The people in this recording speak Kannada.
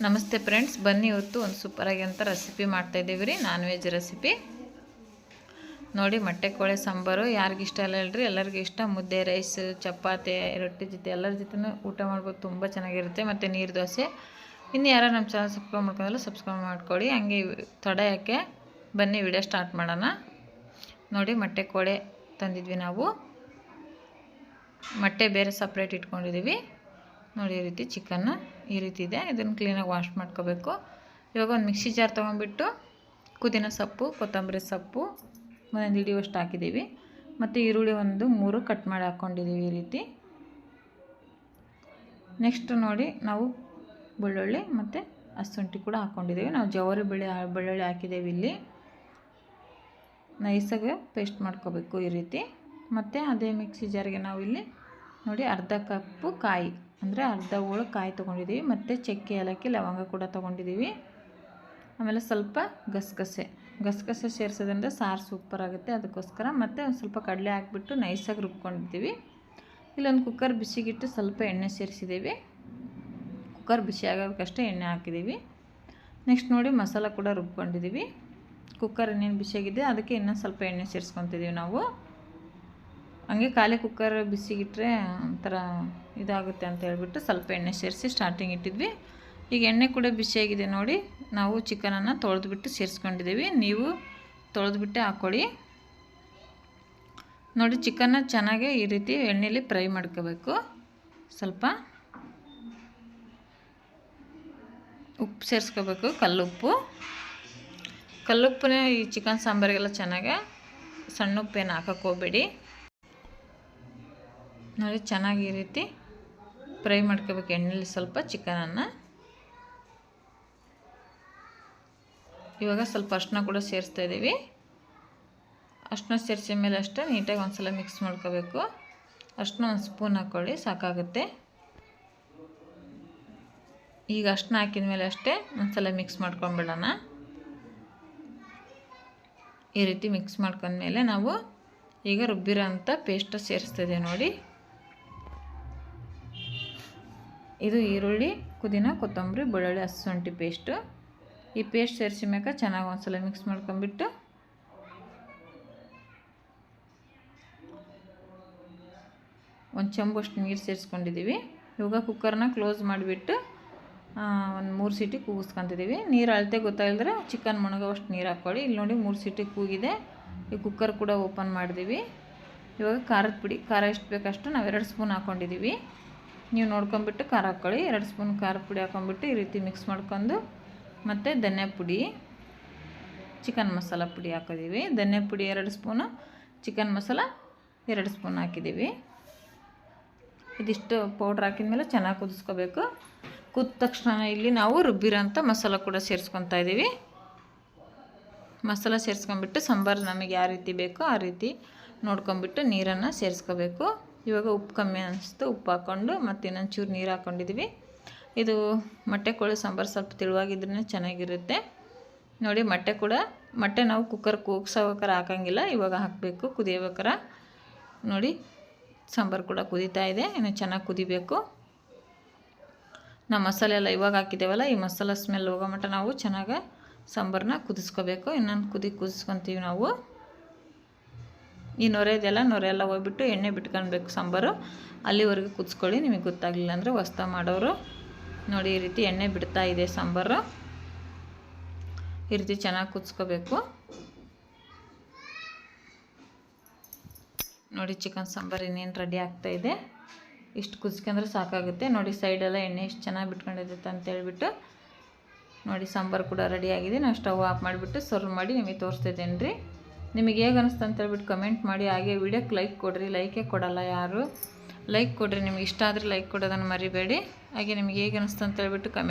ನಮಸ್ತೆ ಫ್ರೆಂಡ್ಸ್, ಬನ್ನಿ ಇವತ್ತು ಒಂದು ಸೂಪರಾಗಿ ಅಂತ ರೆಸಿಪಿ ಮಾಡ್ತಾಯಿದ್ದೀವಿ ರೀ ನಾನ್ ವೆಜ್ ರೆಸಿಪಿ ನೋಡಿ, ಮೊಟ್ಟೆ ಕೋಳಿ ಸಾಂಬಾರು, ಯಾರಿಗಿಷ್ಟ ಇಲ್ಲ ಹೇಳ್ರಿ, ಎಲ್ಲರಿಗೂ ಇಷ್ಟ. ಮುದ್ದೆ ರೈಸ್ ಚಪಾತಿ, ರೊಟ್ಟಿ ಜೊತೆ ಎಲ್ಲರ ಜೊತೆನೂ ಊಟ ಮಾಡ್ಬೋದು, ತುಂಬ ಚೆನ್ನಾಗಿರುತ್ತೆ. ಮತ್ತು ನೀರು ದೋಸೆ. ಇನ್ನು ಯಾರೋ ನಮ್ಮ ಚಾನಲ್ ಸಬ್ಸ್ಕ್ರೈಬ್ ಮಾಡ್ಕೊಂಡಲ್ಲ ಸಬ್ಸ್ಕ್ರೈಬ್ ಮಾಡ್ಕೊಳ್ಳಿ. ಹಂಗೆ ತಡ ಯಾಕೆ ಬನ್ನಿ ವಿಡಿಯೋ ಸ್ಟಾರ್ಟ್ ಮಾಡೋಣ. ನೋಡಿ, ಮೊಟ್ಟೆ ಕೋಳೆ ತಂದಿದ್ವಿ ನಾವು. ಮೊಟ್ಟೆ ಬೇರೆ ಸಪ್ರೇಟ್ ಇಟ್ಕೊಂಡಿದ್ದೀವಿ. ನೋಡಿ, ಈ ರೀತಿ ಚಿಕನ್ನು ಈ ರೀತಿ ಇದೆ. ಇದನ್ನು ಕ್ಲೀನಾಗಿ ವಾಶ್ ಮಾಡ್ಕೋಬೇಕು. ಇವಾಗ ಒಂದು ಮಿಕ್ಸಿ ಜಾರ್ ತೊಗೊಂಡ್ಬಿಟ್ಟು ಕುದಿನ ಸೊಪ್ಪು, ಕೊತ್ತಂಬರಿ ಸೊಪ್ಪು ಒಂದೊಂದು ಹಿಡಿಯುವಷ್ಟು ಹಾಕಿದ್ದೀವಿ. ಮತ್ತು ಈರುಳ್ಳಿ ಒಂದು ಮೂರು ಕಟ್ ಮಾಡಿ ಹಾಕ್ಕೊಂಡಿದ್ದೀವಿ ಈ ರೀತಿ. ನೆಕ್ಸ್ಟ್ ನೋಡಿ ನಾವು ಬೆಳ್ಳುಳ್ಳಿ ಮತ್ತು ಹಸುಂಠಿ ಕೂಡ ಹಾಕ್ಕೊಂಡಿದ್ದೀವಿ ನಾವು ಜವಾರಿ ಬೆಳೆ ಬೆಳ್ಳುಳ್ಳಿ ಹಾಕಿದ್ದೇವೆ ಇಲ್ಲಿ. ನೈಸಾಗಿ ಪೇಸ್ಟ್ ಮಾಡ್ಕೋಬೇಕು ಈ ರೀತಿ. ಮತ್ತು ಅದೇ ಮಿಕ್ಸಿ ಜಾರಿಗೆ ನಾವು ಇಲ್ಲಿ ನೋಡಿ ಅರ್ಧ ಕಪ್ಪು ಕಾಯಿ. ಅಂದರೆ ಅರ್ಧ ಹೋಳು ಕಾಯಿ ತೊಗೊಂಡಿದ್ದೀವಿ ಮತ್ತು ಚಕ್ಕೆ ಏಲಕ್ಕಿ ಲವಂಗ ಕೂಡ ತೊಗೊಂಡಿದ್ದೀವಿ ಆಮೇಲೆ ಸ್ವಲ್ಪ ಗಸಗಸೆ. ಗಸಗಸೆ ಸೇರಿಸೋದ್ರಿಂದ ಸಾರು ಸೂಪರ್ ಆಗುತ್ತೆ, ಅದಕ್ಕೋಸ್ಕರ ಮತ್ತು ಒಂದು ಸ್ವಲ್ಪ ಕಡಲೆ ಹಾಕ್ಬಿಟ್ಟು ನೈಸಾಗಿ ರುಬ್ಕೊಂಡಿದ್ದೀವಿ. ಇಲ್ಲೊಂದು ಕುಕ್ಕರ್ ಬಿಸಿಗಿಟ್ಟು ಸ್ವಲ್ಪ ಎಣ್ಣೆ ಸೇರಿಸಿದ್ದೀವಿ ಕುಕ್ಕರ್ ಬಿಸಿ ಆಗೋದಕ್ಕಷ್ಟೇ ಎಣ್ಣೆ ಹಾಕಿದ್ದೀವಿ ನೆಕ್ಸ್ಟ್ ನೋಡಿ ಮಸಾಲ ಕೂಡ ರುಬ್ಕೊಂಡಿದ್ದೀವಿ ಕುಕ್ಕರ್ ಇನ್ನೇನು ಬಿಸಿಯಾಗಿದೆ, ಅದಕ್ಕೆ ಇನ್ನೊಂದು ಸ್ವಲ್ಪ ಎಣ್ಣೆ ಸೇರಿಸ್ಕೊತಿದ್ದೀವಿ ನಾವು. ಹಂಗೆ ಖಾಲಿ ಕುಕ್ಕರ್ ಬಿಸಿಗಿಟ್ರೆ ಒಂಥರ ಇದಾಗುತ್ತೆ ಅಂತ ಹೇಳಿಬಿಟ್ಟು ಸ್ವಲ್ಪ ಎಣ್ಣೆ ಸೇರಿಸಿ ಸ್ಟಾರ್ಟಿಂಗ್ ಇಟ್ಟಿದ್ವಿ. ಈಗ ಎಣ್ಣೆ ಕೂಡ ಬಿಸಿಯಾಗಿದೆ ನೋಡಿ. ನಾವು ಚಿಕನನ್ನು ತೊಳೆದ್ಬಿಟ್ಟು ಸೇರಿಸ್ಕೊಂಡಿದ್ದೀವಿ. ನೀವು ತೊಳೆದ್ಬಿಟ್ಟೆ ಹಾಕ್ಕೊಳ್ಳಿ ನೋಡಿ ಚಿಕನ್ನ ಚೆನ್ನಾಗಿ ಈ ರೀತಿ ಎಣ್ಣೆಲಿ ಫ್ರೈ ಮಾಡ್ಕೋಬೇಕು. ಸ್ವಲ್ಪ ಉಪ್ಪು ಸೇರಿಸ್ಕೋಬೇಕು, ಕಲ್ಲುಪ್ಪು. ಕಲ್ಲುಪ್ಪನೇ ಈ ಚಿಕನ್ ಸಾಂಬಾರಿಗೆಲ್ಲ ಚೆನ್ನಾಗೆ ಸಣ್ಣ ಉಪ್ಪೇನು ಹಾಕೋಕ್ಕೆ ಹೋಗ್ಬೇಡಿ. ನೋಡಿ, ಚೆನ್ನಾಗಿ ಈ ರೀತಿ ಫ್ರೈ ಮಾಡ್ಕೋಬೇಕು. ಎಣ್ಣೆಲಿ ಸ್ವಲ್ಪ ಚಿಕನನ್ನು. ಇವಾಗ ಸ್ವಲ್ಪ ಅರ್ಶಿನ ಕೂಡ ಸೇರಿಸ್ತಾ ಇದ್ದೀವಿ. ಅರ್ಶಿನ ಸೇರಿಸಿದ ಮೇಲೆ ಅಷ್ಟೇ ನೀಟಾಗಿ ಒಂದು ಸಲ ಮಿಕ್ಸ್ ಮಾಡ್ಕೋಬೇಕು. ಅರ್ಶಿನ ಒಂದು ಸ್ಪೂನ್ ಹಾಕ್ಕೊಳ್ಳಿ ಸಾಕಾಗುತ್ತೆ. ಈಗ ಅರ್ಶಿನ ಹಾಕಿದ ಮೇಲೆ ಅಷ್ಟೇ ಒಂದು ಸಲ ಮಿಕ್ಸ್ ಮಾಡ್ಕೊಂಬಿಡೋಣ ಈ ರೀತಿ ಮಿಕ್ಸ್ ಮಾಡ್ಕೊಂಡ್ಮೇಲೆ ನಾವು ಈಗ ರುಬ್ಬಿರೋ ಅಂಥ ಪೇಸ್ಟ್ ಸೇರಿಸ್ತಿದ್ದೀವಿ ನೋಡಿ. ಇದು ಈರುಳ್ಳಿ, ಪುದೀನ, ಕೊತ್ತಂಬರಿ, ಬೆಳ್ಳುಳ್ಳಿ ಹಸುಂಠಿ ಪೇಸ್ಟು ಈ ಪೇಸ್ಟ್ ಸೇರಿಸಿ ಮ್ಯಾಕ ಚೆನ್ನಾಗಿ ಒಂದ್ಸಲ ಮಿಕ್ಸ್ ಮಾಡ್ಕೊಂಬಿಟ್ಟು ಒಂದು ಚಂಬಷ್ಟು ನೀರು ಸೇರಿಸ್ಕೊಂಡಿದ್ದೀವಿ ಇವಾಗ ಕುಕ್ಕರ್ನ ಕ್ಲೋಸ್ ಮಾಡಿಬಿಟ್ಟು ಒಂದು ಮೂರು ಸೀಟಿ ಕೂಗಿಸ್ಕೊತಿದ್ದೀವಿ ನೀರು ಅಳತೆ ಗೊತ್ತಾಗಿದ್ರೆ ಚಿಕನ್ ಮುಣಗೋವಷ್ಟು ನೀರು ಹಾಕ್ಕೊಳ್ಳಿ. ಇಲ್ಲಿ ನೋಡಿ ಮೂರು ಸೀಟಿ ಕೂಗಿದೆ. ಈ ಕುಕ್ಕರ್ ಕೂಡ ಓಪನ್ ಮಾಡಿದ್ದೀವಿ ಇವಾಗ ಖಾರದ ಪುಡಿ, ಖಾರ ಎಷ್ಟು ಬೇಕಷ್ಟು ನಾವು ಎರಡು ಸ್ಪೂನ್ ಹಾಕ್ಕೊಂಡಿದ್ದೀವಿ ನೀವು ನೋಡ್ಕೊಂಬಿಟ್ಟು ಖಾರ ಹಾಕ್ಕೊಳ್ಳಿ ಎರಡು ಸ್ಪೂನ್ ಖಾರ ಪುಡಿ ಹಾಕ್ಕೊಂಬಿಟ್ಟು ಈ ರೀತಿ ಮಿಕ್ಸ್ ಮಾಡ್ಕೊಂಡು ಮತ್ತು ಧನ್ಯ ಪುಡಿ, ಚಿಕನ್ ಮಸಾಲ ಪುಡಿ ಹಾಕಿದ್ದೀವಿ. ಧನ್ಯ ಪುಡಿ ಎರಡು ಸ್ಪೂನು, ಚಿಕನ್ ಮಸಾಲ ಎರಡು ಸ್ಪೂನ್ ಹಾಕಿದ್ದೀವಿ. ಇದಿಷ್ಟು ಪೌಡ್ರ್ ಹಾಕಿದ ಮೇಲೆ ಚೆನ್ನಾಗಿ ಕುದಿಸ್ಕೋಬೇಕು. ಕುದ ತಕ್ಷಣ ಇಲ್ಲಿ ನಾವು ರುಬ್ಬಿರೋಂಥ ಮಸಾಲ ಕೂಡ ಸೇರಿಸ್ಕೊತಾ ಇದ್ದೀವಿ. ಮಸಾಲ ಸೇರಿಸ್ಕೊಂಬಿಟ್ಟು ಸಾಂಬಾರು ನಮಗೆ ಯಾವ ರೀತಿ ಬೇಕೋ ಆ ರೀತಿ ನೋಡ್ಕೊಂಬಿಟ್ಟು ನೀರನ್ನು ಸೇರಿಸ್ಕೋಬೇಕು. ಇವಾಗ ಉಪ್ಪು ಕಮ್ಮಿ ಅನಿಸ್ತು, ಉಪ್ಪು ಹಾಕ್ಕೊಂಡು ಮತ್ತು ಇನ್ನೊಂದು ಚೂರು ನೀರು ಹಾಕ್ಕೊಂಡಿದ್ದೀವಿ ಇದು ಮೊಟ್ಟೆ ಕೋಳಿ ಸಾಂಬಾರು ಸ್ವಲ್ಪ ತಿಳುವಾಗಿದ್ರೇ ಚೆನ್ನಾಗಿರುತ್ತೆ. ನೋಡಿ ಮೊಟ್ಟೆ ಕೂಡ, ಮೊಟ್ಟೆ ನಾವು ಕುಕ್ಕರ್ ಕೂಗ್ಸೋಬೇಕಾರೆ ಹಾಕೋಂಗಿಲ್ಲ, ಇವಾಗ ಹಾಕಬೇಕು ಕುದಿಯೋಬೇಕಾರೆ ನೋಡಿ ಸಾಂಬಾರು ಕೂಡ ಕುದೀತಾ ಇದೆ, ಇನ್ನು ಚೆನ್ನಾಗಿ ಕುದಿಬೇಕು. ನಾವು ಮಸಾಲೆ ಎಲ್ಲ ಇವಾಗ ಹಾಕಿದ್ದೇವಲ್ಲ, ಈ ಮಸಾಲೆ ಸ್ಮೆಲ್ ಹೋಗೋ ಮಟ್ಟ ನಾವು ಚೆನ್ನಾಗಿ ಸಾಂಬಾರನ್ನ ಕುದಿಸ್ಕೋಬೇಕು. ಇನ್ನೊಂದು ಕುದಿ ಕುದಿಸ್ಕೊತೀವಿ ನಾವು. ಈ ನೊರೆ ಇದೆಲ್ಲ ನೊರೆ ಎಲ್ಲ ಹೋಗ್ಬಿಟ್ಟು ಎಣ್ಣೆ ಬಿಟ್ಕೊಳ್ಬೇಕು ಸಾಂಬಾರು. ಅಲ್ಲಿವರೆಗೆ ಕುದಿಸ್ಕೊಳ್ಳಿ, ನಿಮಗೆ ಗೊತ್ತಾಗಲಿಲ್ಲ ಅಂದರೆ ಹೊಸ್ತ ಮಾಡೋರು ನೋಡಿ ಈ ರೀತಿ ಎಣ್ಣೆ ಬಿಡ್ತಾ ಇದೆ ಸಾಂಬಾರು. ಈ ರೀತಿ ಚೆನ್ನಾಗಿ ಕುದಿಸ್ಕೋಬೇಕು. ನೋಡಿ ಚಿಕನ್ ಸಾಂಬಾರು ಇನ್ನೇನು ರೆಡಿ ಆಗ್ತಾ ಇದೆ. ಇಷ್ಟು ಕುದಿಸ್ಕೊಂಡ್ರೆ ಸಾಕಾಗುತ್ತೆ. ನೋಡಿ ಸೈಡೆಲ್ಲ ಎಣ್ಣೆ ಇಷ್ಟು ಚೆನ್ನಾಗಿ ಬಿಟ್ಕೊಂಡಿದೆ ಅಂತ ಹೇಳ್ಬಿಟ್ಟು ನೋಡಿ ಸಾಂಬಾರು ಕೂಡ ರೆಡಿಯಾಗಿದೆ ನಾನು ಸ್ಟವ್ ಆಫ್ ಮಾಡಿಬಿಟ್ಟು ಸರ್ವ್ ಮಾಡಿ ನಿಮಗೆ ತೋರಿಸ್ತಿದ್ದೇನೆ ರೀ. ನಿಮಗೆ ಹೇಗೆ ಅನಿಸ್ತು ಅಂತ ಹೇಳ್ಬಿಟ್ಟು ಕಮೆಂಟ್ ಮಾಡಿ. ಹಾಗೆ ವಿಡಿಯೋಕ್ಕೆ ಲೈಕ್ ಕೊಡ್ರಿ. ಲೈಕೇ ಕೊಡಲ್ಲ ಯಾರು. ಲೈಕ್ ಕೊಡ್ರಿ. ನಿಮ್ಗೆ ಇಷ್ಟ ಆದರೆ ಲೈಕ್ ಕೊಡೋದನ್ನು ಮರಿಬೇಡಿ. ಹಾಗೆ ನಿಮಗೆ ಹೇಗೆ ಅನಿಸ್ತು ಅಂತ ಹೇಳ್ಬಿಟ್ಟು ಕಮೆಂಟ್